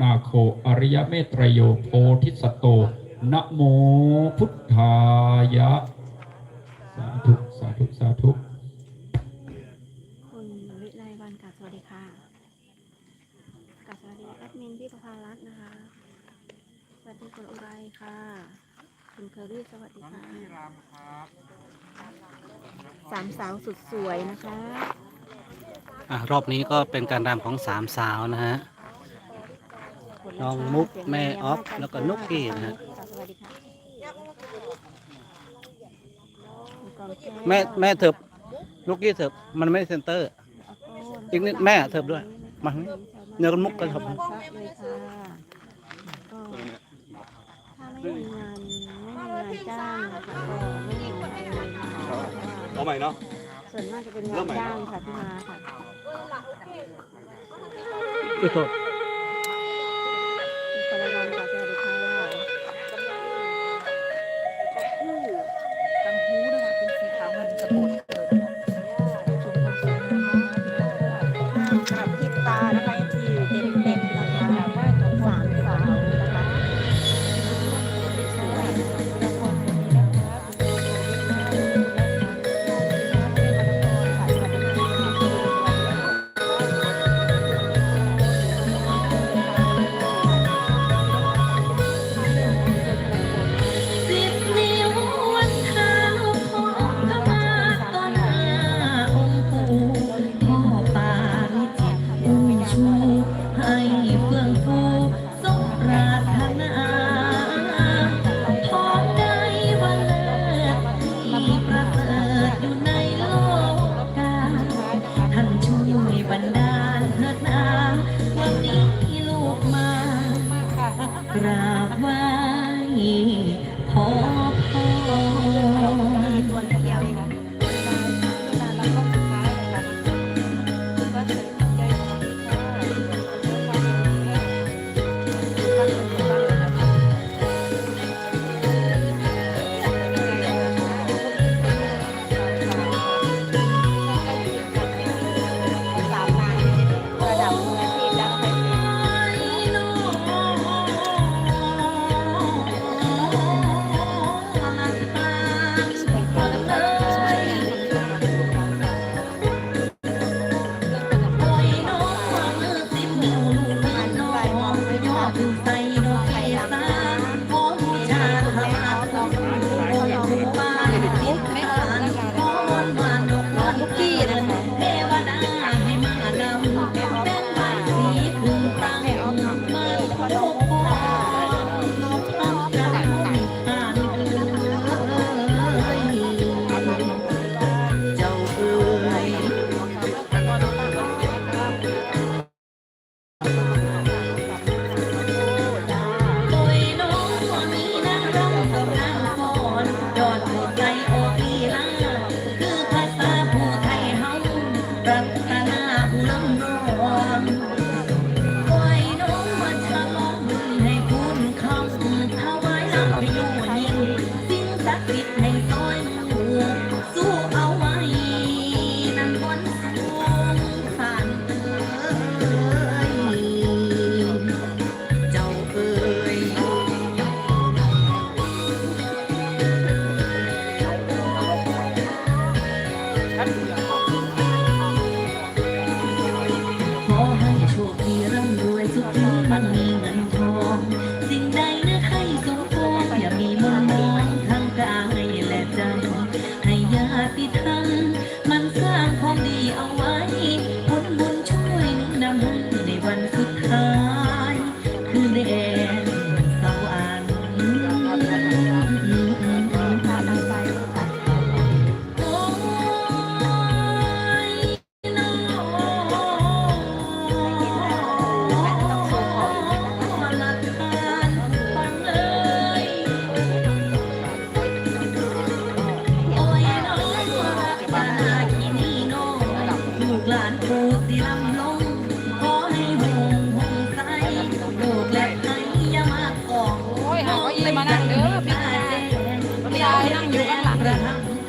นาโคอริยเมตรโยโพธิสัตโตนะโมพุทธายะ สาธุ สาธุ สาธุ คุณวิไลวันกราบสวัสดีค่ะกราบสวัสดีแอดมินพี่ประภารัตน์นะคะ สวัสดีคุณอุไรค่ะ คุณเคอรี่สวัสดีค่ะสามสาวสุดสวยนะคะอะรอบนี้ก็เป็นการรำของสามสาวนะฮะ น้องมุกแม่ออฟแล้วก็นุกกี้นะฮะสวัสดีค่ะคุณกองแก้วแม่แม่เถิบลูกกี้เถิบมันไม่เซนเตอร์ อีกนิดแม่เถิบด้วยมาทางนี้เนื้อกันมุกกันเถิบเลยค่ะก็ถ้าไม่มีงานไม่มีงานจ้างนะคะก็ไม่มีอะไรเลยนะคะเอาใหม่เนาะส่วนมากจะเป็นงานจ้างค่ะที่มาค่ะอุ้ยโทษ ข ใเศักดิ์สิทธิ์ในอยู่ สู้เอาไว้นั่นบนสูงขันเอ้ยเจ้าเอ่ยขอให้โชคดีร่ำรวยสุขีมันมีเงินทอง สิ่ง วันสุดท้าย คือแดนสวรรโอ้ยน้องหลักฐานฟังเลย โอ้ยน้องรักบ้านนายโอ้อปู่สิลำลง Abraão.